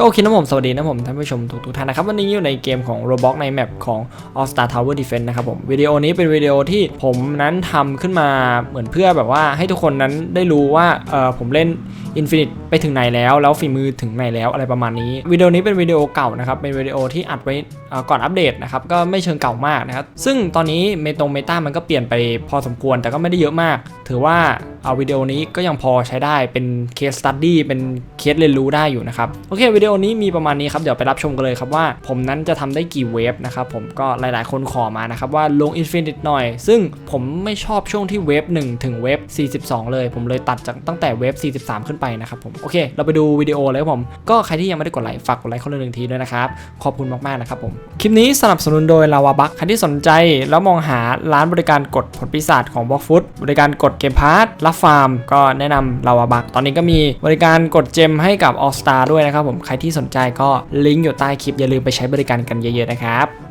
ก็โอเคนะผมสวัสดีนะผมท่านผู้ชมทุกทุกท่านนะครับ วันนี้อยู่ในเกมของ Roblox ในแมปของ All Star Tower Defense นะครับผมวิดีโอนี้เป็นวิดีโอที่ผมนั้นทำขึ้นมาเหมือนเพื่อแบบว่าให้ทุกคนนั้นได้รู้ว่าเออผมเล่น Infinite ไปถึงไหนแล้ว แล้วฝีมือถึงไหนแล้วอะไรประมาณนี้วิดีโอนี้เป็นวิดีโอเก่านะครับเป็นวิดีโอที่อัดไว้ก่อนอัปเดตนะครับก็ไม่เชิงเก่ามากนะครับซึ่งตอนนี้เมตงเมตามันก็เปลี่ยนไปพอสมควรแต่ก็ไม่ได้เยอะมาก ถือว่าเอาวิดีโอนี้ก็ยังพอใช้ได้เป็นเคสตัดดี้เป็นเคสเรียนรู้ได้อยู่นะครับโอเควิดีโอนี้มีประมาณนี้ครับ เดี๋ยวไปรับชมกันเลยครับว่า ผมนั้นจะทำได้กี่เวฟนะครับผมก็หลายๆ คนขอมานะครับว่าลง Infinite หน่อย ซึ่งผมไม่ชอบช่วงที่เวฟ1ถึงเวฟ42 เลย ผมเลยตัดจากตั้งแต่เวฟ43 ขึ้นไปนะครับผมโอเค เราไปดูวิดีโอเลยครับผมก็ใครที่ยังไม่ได้กดไลค์ฝากกดไลค์คนละหนึ่งทีด้วยนะครับขอบคุณมากๆนะครับผมคลิปนี้สนับสนุนโดยลาวาบักใครที่สนใจแล้วมองหาร้านบริการกดผลปีศาจของบล็อกฟุตบริการกดเกมพาร์ทรับฟาร์ม ก็แนะนำลาวาบักตอนนี้ก็มีบริการกดเจมให้กับ All Star ด้วยนะครับผมใครที่สนใจก็ลิงก์อยู่ใต้คลิปอย่าลืมไปใช้บริการกันเยอะๆนะครับ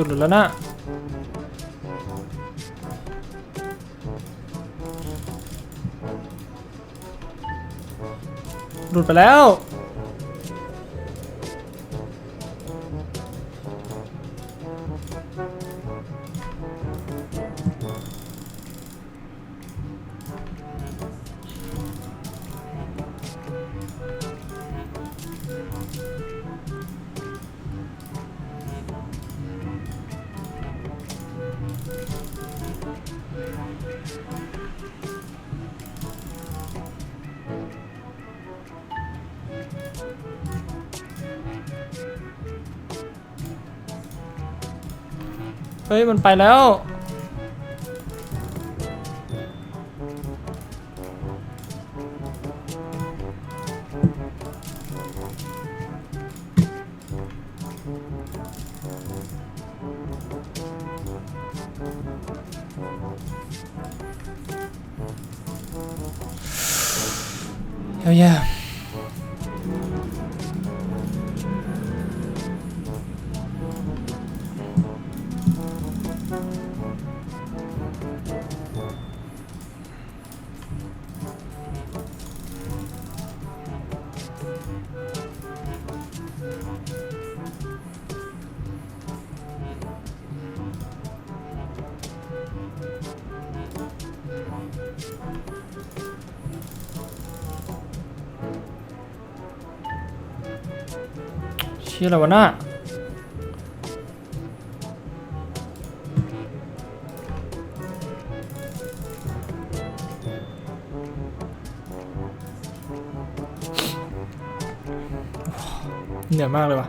จุดหลุดแล้วนะหลุดไปแล้ว เฮ้ยมันไปแล้ว ชื่ออะไรวะน่าเหนื่อยมากเลยว่ะ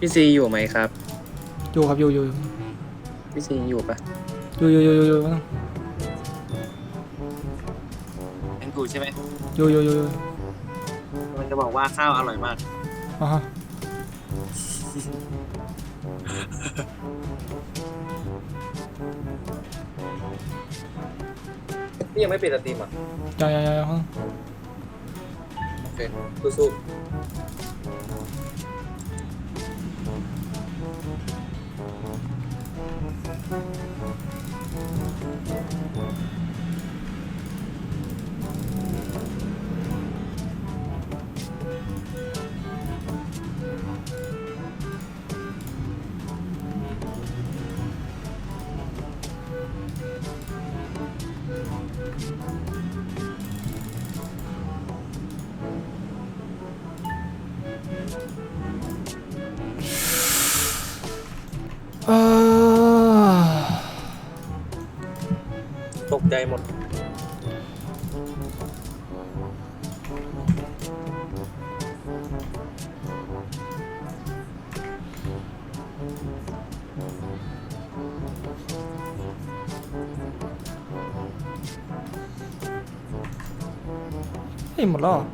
พี่ซีอยู่ไหมครับ อยู่ครับอยู่อยู่พี่ซีอยู่ปะอยู่อยู่อยู่อยู่อยู่ไม่ต้องยังอยู่ใช่ไหมอยู่อยู่อยู่อยู่มันจะบอกว่าข้าวอร่อยมาก อ่าฮะพี่ยังไม่ปิดสตรีมอะยังยังยังยังโอเคสู้เใจหมด เฮ้ยหมดแล้วเหรอ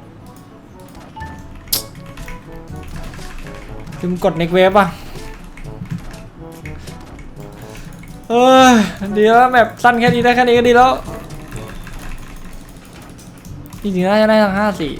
ลืมกด next wave อะ เออดีแล้วแบบสั้นแค่นี้ได้แค่นี้ก็ดีแล้วจริงๆน่าจะได้ทั้งห้าสี่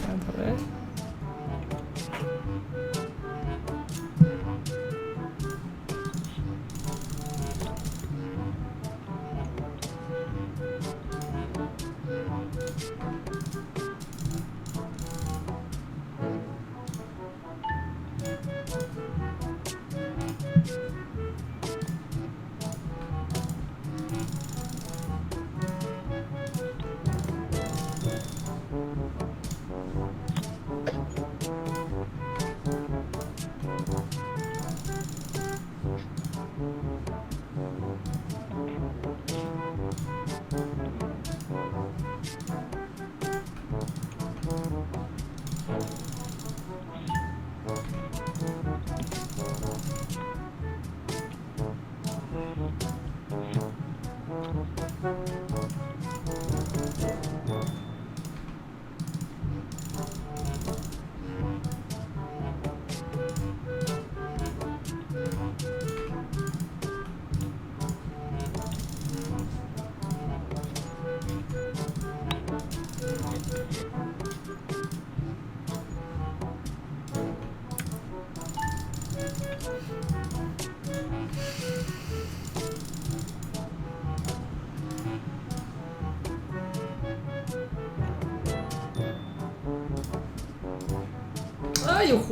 โอ้โห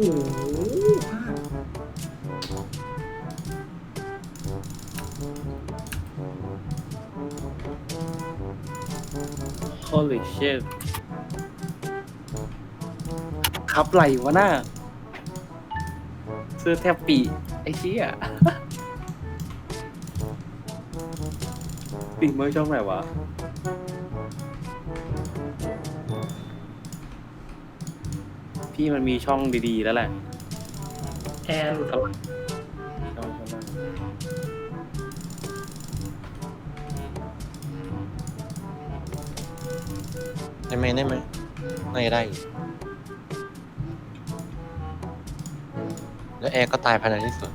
พลาดโ o ลิเช t ครับไหลวะหน้าซื้อแทบปีไอ้เชี่ยปีเมื่อช่องไหนวะ พี่มันมีช่องดีๆแล้วแหละแอร์หลุดช่องช่องช่องได้ไหมได้ไหมไม่ได้อยู่แล้วแอร์ก็ตายภายในที่สุด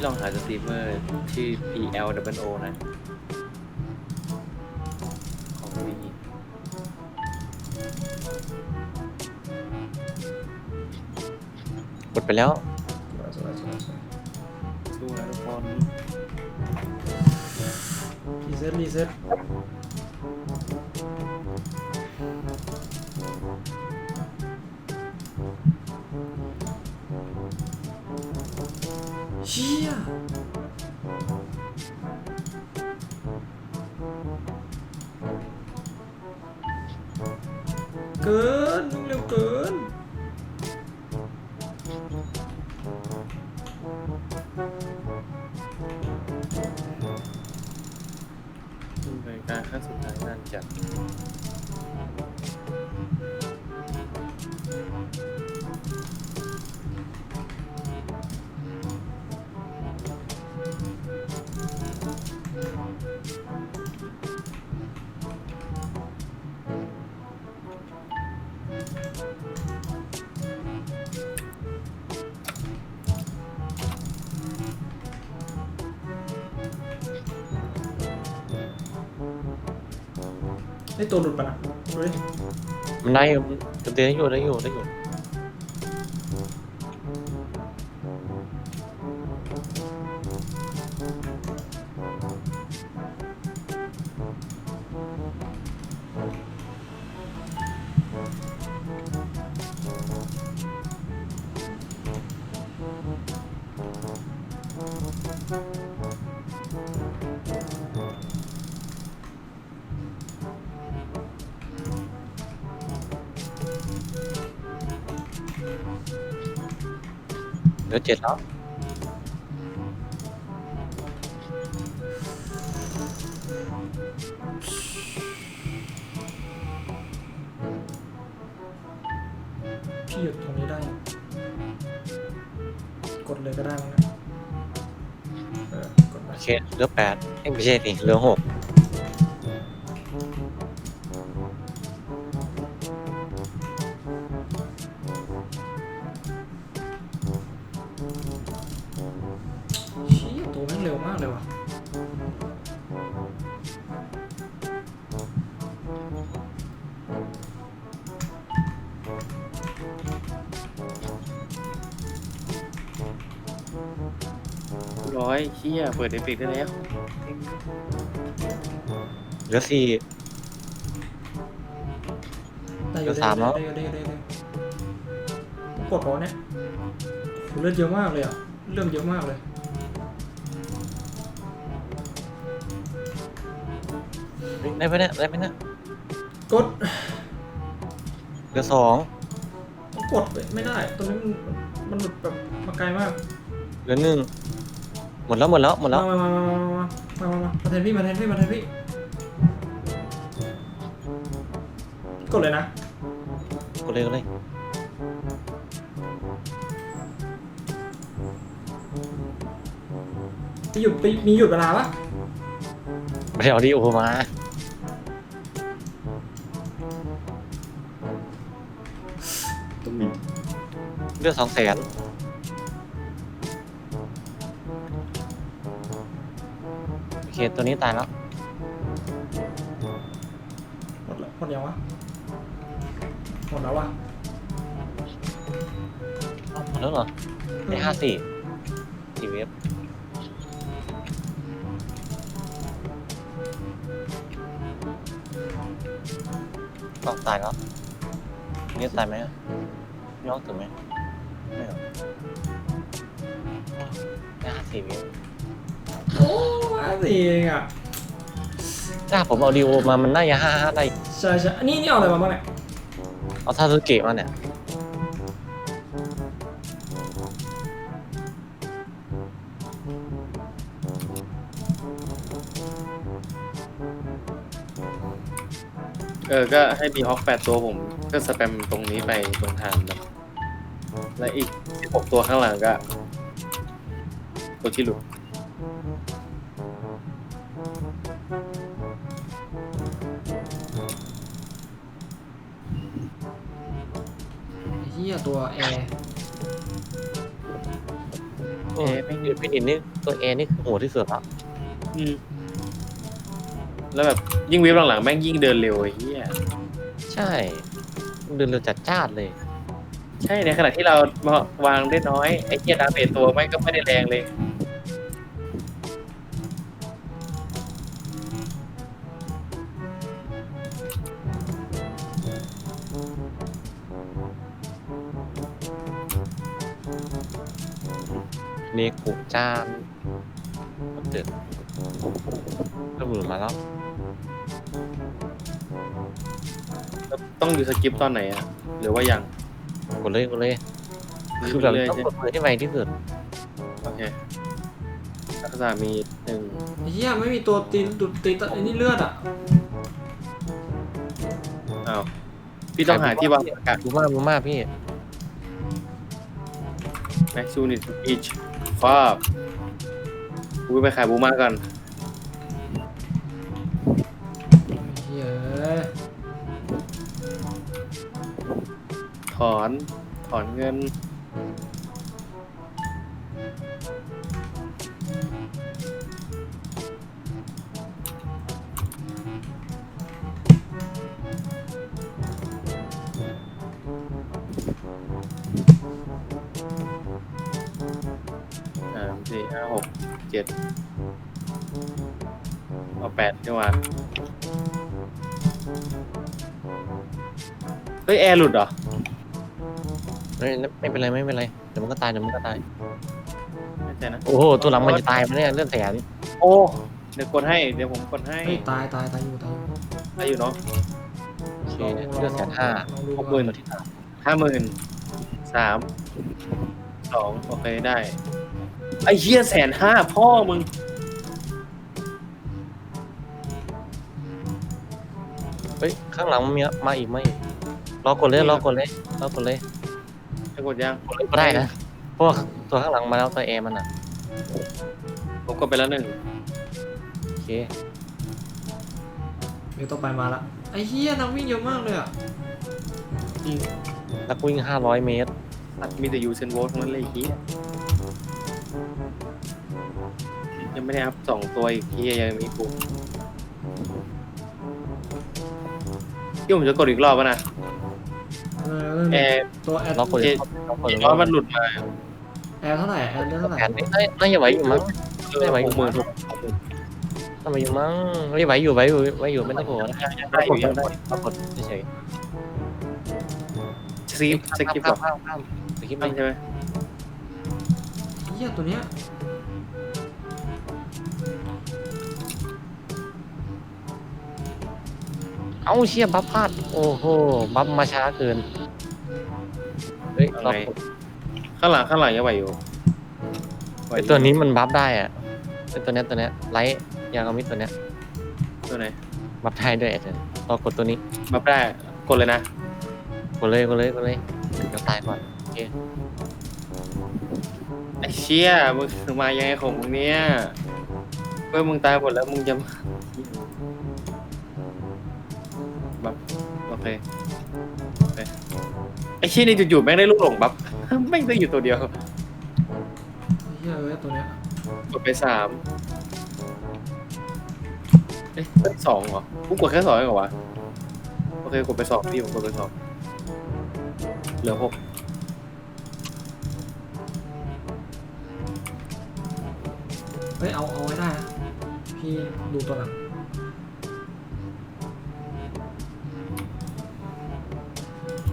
พี่ลองหาสตรีมเมอร์ชื่อ PL W O นะ ของวีหมดไปแล้วสวยสวยสวยสู้นะทุกคนรีเซ็ตรีเซ็ต ชี่ยเกินมึงเร็วเกินรายการขั้นสุดท้ายนั่นจัด ไอตัวหลุดปะนะดูดิมันได้อยู่มันได้อยู่ได้อยู่ได้อยู่ เหลือเจ็ดแล้วพี่หยุดตรงนี้ได้กดเลยก็ได้มั้งนะเออกดไป โอเคเหลือแปดเอ้ยไม่ใช่สิเหลือหก เร็วมากเลยว่ะร้อยเชี่ยเปิดเอฟเฟกต์ได้แล้ว เหลือสี่ ได้อยู่เหลือสามแล้ว ได้อยู่ได้อยู่ได้อยู่ได้อยู่กดพอเนี่ยโหเลือดเยอะมากเลยอะเลือดเยอะมากเลย ได้ไหมเนี่ยได้ไหมเนี่ยกดเหลือสองกดไม่ได้ตัวนี้มันมันหลุดแบบมาไกลมากเหลือหนึ่งหมดแล้วหมดแล้วหมดแล้วมามามามามามามามามาแทนพี่มาแทนพี่มาแทนพี่กดเลยนะกดเลยกดเลยไปหยุดไปมีหยุดเวลาปะไม่ได้เอาดีโอมา เหลือสองแสนโอเคตัวนี้ตายแล้ว หมดแล้วหมดยังวะหมดแล้ววะอ้าวหมดแล้วเหรอได้ห้าสี่สี่เวฟก็ตายแล้วนี่ตายไหมอะย้อนถึงไหม ไม่หรอกได้ห้าสี่เวฟโอ้ห้าสี่เองอะถ้าผมเอาดีโอมามันน่าจะห้าห้าได้ ใช่ใช่อันนี้นี่เอาอะไรมาบ้างเนี่ยเอาซาสึเกะมาเนี่ย เออ ก็ให้มีฮอกแปดตัวผม ก็สแปมตรงนี้ไปตรงทางแบบ และอีกสิบหกตัวข้างหลังก็ ตัวที่หลุดไอ้เหี้ยตัวแอร์เออพี่พี่นินนี่ตัวเอนี่คือโหดที่สุดละอืมแล้วแบบยิ่งเว็บหลังๆแม่งยิ่งเดินเร็วไอ้เหี้ยใช่เดินเร็วจัดจ้านเลย ใช่ในขณะที่เราวางได้น้อยไอ้เหี้ยดาเมจตัวไม่งก็ไม่ได้แรงเลยเนกุจานเดือดระเบิดมาแล้วต้องดูสกิปตอนไหนอะหรือว่ายัง กดเลยกดเลย คือแบบเรื่อยต้องๆใช่กดเลยให้ไวที่สุด โอเคทักษะมีหนึ่งไอ้เหี้ยไม่มีตัวตีนดุดตีนไอ้นี่เลือดอะอ้าวพี่ต้องหาที่วางอากาศบูมาบูมาพี่แม็กซูนิตอีชฟาบกูไปขายบูมาก่อน อน ถอนเงิน สามสี่ห้าหกเจ็ดเอาแปดดีกว่าเฮ้ย แอร์หลุดเหรอ ไม่ไม่เป็นไรไม่เป็นไรเดี๋ยวมันก็ตายเดี๋ยวมันก็ตาย ไม่ใช่นะโอ้โหตัวหลังมันจะตายไหมเนี่ยเลือดแสนโอ้เดี๋ยวกดให้เดี๋ยวผมกดให้เฮ้ยตายตายตายอยู่ตายอยู่ได้อยู่เนาะโอเคเลือดแสนห้าลองดูหกหมื่นตัวที่สามห้าหมื่นสามสองโอเคได้ ไอ้เหี้ยแสนห้าพ่อมึงเฮ้ยข้างหลังมันมีมาอีกไหมรอกดเลยรอกดเลยรอกดเลย จะกดยังกดเลยก็ได้นะเพราะว่าตัวข้างหลังมาแล้วตัวเอมันอะผมกดไปแล้วหนึ่งโอเคเดี๋ยวต่อไปมาละไอ้เหี้ยนักวิ่งเยอะมากเลยอะนักวิ่งห้าร้อยเมตรอัดมีแต่ยูเซนโวลทั้งนั้นเลยไอ้เหี้ยยังไม่ได้อัพสองตัวอีกเหี้ยยังมีกูที่ผมจะกดอีกรอบป่ะนะ เออแอร์ตัวแอร์รอกดเลยรอกดอีเลกยรอบมันหลุดมาแอร์เท่าไหร่แอร์เลือดเท่าไหร่แผนนี้น่าน่าจะไหวอยู่มั้งไม่ไหวหกหมื่นหกทำไมอยู่มั้งไม่ไหวอยู่ไหวอยู่ไหวอยู่ไม่ต้องกลัวนะได้อยู่ยังได้รอกดเฉยซีฟๆสกิปก่อนข้ามข้ามสกิปไม่ใช่ไหมไอ้เหี้ยตัวเนี้ย เอ้าเชี่ยบัฟพลาด โอ้โห บัฟมาช้าเกิน เฮ้ยรอกดข้างหลังข้างหลังยังไหวอยู่ไหไอตัวนี้มันบัฟได้อะไอตัวเนี้ยตัวเนี้ยไลท์ยางกามิดตัวเนี้ยตัวไหนบัฟได้ด้วยไอ้ตัวนี้รอกดตัวนี้บัฟได้กดเลยนะกดเลยกดเลยกดเลยเดี๋ยวตายก่อนโอเคไอ้เชี่ยมึงมายังไงของมึงเนี่ยเมื่อมึงตายหมดแล้วมึงจะ บัฟโอเคโอเคไอ้เชี่ยนี่จู่ๆแม่งได้ลูกหลงบัฟแม่งได้อยู่ตัวเดียวไอ้เหี้ยเอ้ยตัวเนี้ยกดไปสามเอ๊ะเอ้ยสองเหรอกูกดแค่สองเองเหรอวะโอเคกดไปสองพี่ผมกดไปสองเหลือหกเฮ้ยเอาเอาไว้ได้นะพี่ดูตัวหลัง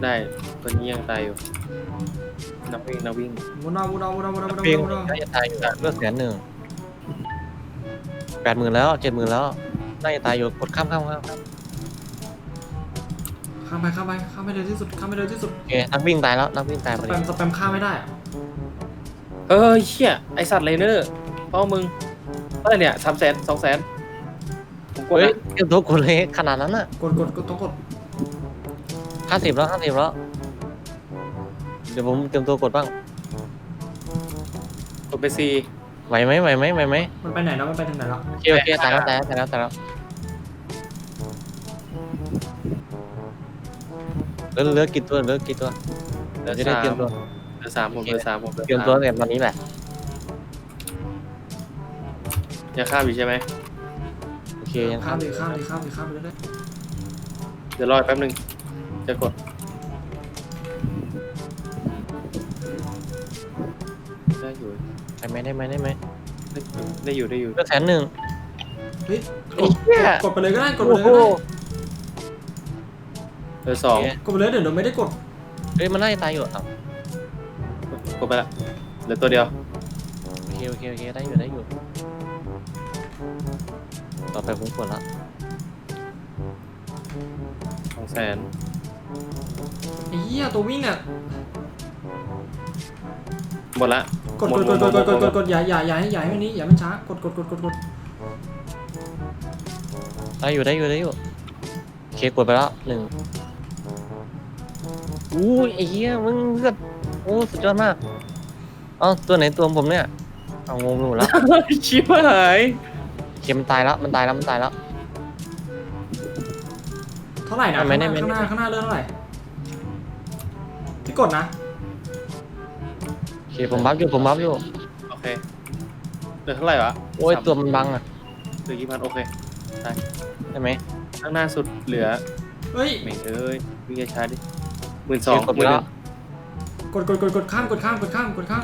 ได้ตัวนี้ยังตายอยู่นักวิ่งนักวิ่งมุนเอามุนเอามุนเอามุนเอามุนเอาเพลงมุนเอาน่าจะตายอยู่เลือดแสนหนึ่งแปดหมื่นแล้วเจ็ดหมื่นแล้วน่าจะตายอยู่กดข้ามข้ามข้ามข้ามข้ามไปข้ามไปข้ามไปเร็วที่สุดข้ามไปเร็วที่สุดโอเคนักวิ่งตายแล้วนักวิ่งตายสพอแปดีมสแปมข้ามไม่ได้อะเออเชี่ยไอสัตว์เลเนอร์เป้ามึงเท่าไหร่เนี่ยสามแสนสองแสนผมกดเฮ้ยนะเกี่ยวตัวกดเลยขนาดนั้นอะกดกดกดต้องกด ห้าสิบแล้วห้าสิบแล้ว เดี๋ยวผมเตรียมตัวกดบ้างกดไปสี่ไหวไหมไหวไหมไหวไหมมันไปไหนแล้ว มันไปทางไหนแล้ว โอเคโอเคตายแล้วตายแล้วตายแล้วตายแล้วเหลือเหลือกี่ตัวเหลือกี่ตัวเหลือจะได้สามเตรียมตัวเหลือสามผมเหลือสามผมหลือเตรียมตัวสาตั้งแต่ตอนนี้แหละยังข้ามอยู่ใช่ไหมโอเคยังข้ามเลยข้ามเลยข้ามเลยข้ามไปเรื่อยเดี๋ยวรออีกแป๊บนึง จะกด ได้อยู่ได้ไหมได้ไหมได้ไหมได้อยู่ได้อยู่เหลือแสนหนึ่งๆเฮ้ยกไอ้ดเหี้ยกดไปเลยก็ได้กดไปโอ้เลยโหก็ได้เหลือสองกดไปเลยเดี๋ยวเราไม่ได้กดเฮ้ยมันน่าจะตายอยู่อะกดไปละเหลือตัวเดียว โอเคโอเคโอเคได้อยู่ได้อยู่ ต่อไปผมกดละสองแสน ไอ้เหี้ยตัววิ่งเนี่ยหมดละกดกดกดกดกดกดกดกดอย่าอย่าอย่าใหญ่ให้มันนี้อย่ามันช้ากดกดกดกดกดได้อยู่ได้อยู่ได้อยู่เคกดไปแล้วหนึ่งอู้ยไอ้เหี้ยมึงเลือดโอ้สุดยอดมากเอ้าตัวไหนตัวผมเนี่ยเอางงอยู่แล้ว ชิบหายโอเคมันตายแล้วมันตายแล้วมันตายแล้วาไหร่นะไม่ข้างหได้น้าไม่ได้ข้างหน้าข้างหน้าเรื่องเท่าไหร่พี่กดนะโอเคผมบัฟอยู่ผมบัฟอยู่โอเคเหลือเท่าไหร่วะโอ้ยสามตัวมันบังอะเหลือกี่พันโอเคใช่ไหมข้างหน้าสุดเหลือเฮ้ยเหม่งเอ้ยวิ่งช้าๆดิหมื่นสโอองเคกดหไปมื่นหแล้นึ่วงกดกดกดกดข้ามกดข้ามกดข้ามกดข้าม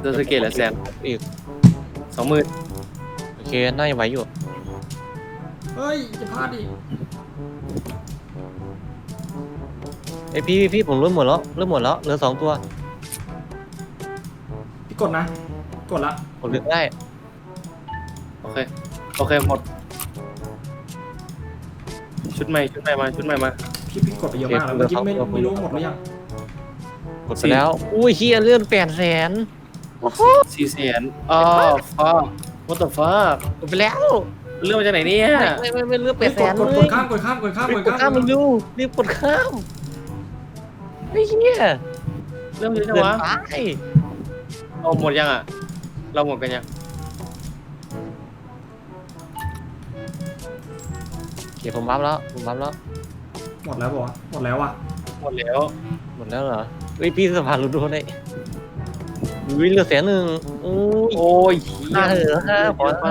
เดอร์สเกตและแซนอีกสองหมื่นโอเคน่าจะไหวอยู่ เฮ้ย จะพลาดดิไอยพี่พี่พี่ผมเริ่มหมดแล้วเริ่มหมดแล้วเหลือสองตัวพี่กดนะ กดละ ผมดึงได้โอเค โอเคหมด ชุดใหม่ชุดใหม่มาชุดใหม่มา พี่พี่กดไปเยอะมากแล้วเมื่อกี้ไม่ไม่รู้หมดหรือยังกดไปแล้ว อุ้ยเฮียเลื่อนแปดแสนสี่แสนอ๋อฟ้า what the fuck กดไปแล้ว เรื่องมาจากไหนเนี่ยไม่ไม่ไม่เลื่อนแปเฮ้ยดแสกดนกดเลกยดข้ามกดข้ามกดข้ามรีกบดกดข้ามข้ามมันดูรีบกดข้ามไอ้เหี้ยเรื่องเยอะจังเกินวะไปเราหมดยังอะ เราหมดกันยังโอเคผมบัฟแล้วผมบัฟแล้ว หมดแล้วบอกหมดแล้วอะหมดแล้ว หมดแล้วเหรอเฮ้ยพี่สะพานรุดโดนได้อุ้ยเหลือแสนหนึ่งอุ้ยโอ้ยห้าเหลือห้าขอไป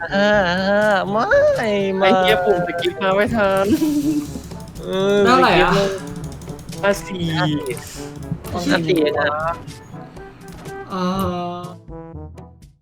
ห้าห้าห้าไม่ไม่ไอ้เหี้ยปุ่มสกิปมาไม่ทันเออได้เท่าไหร่อะห้าสี่ห้าสี่เองอะเออ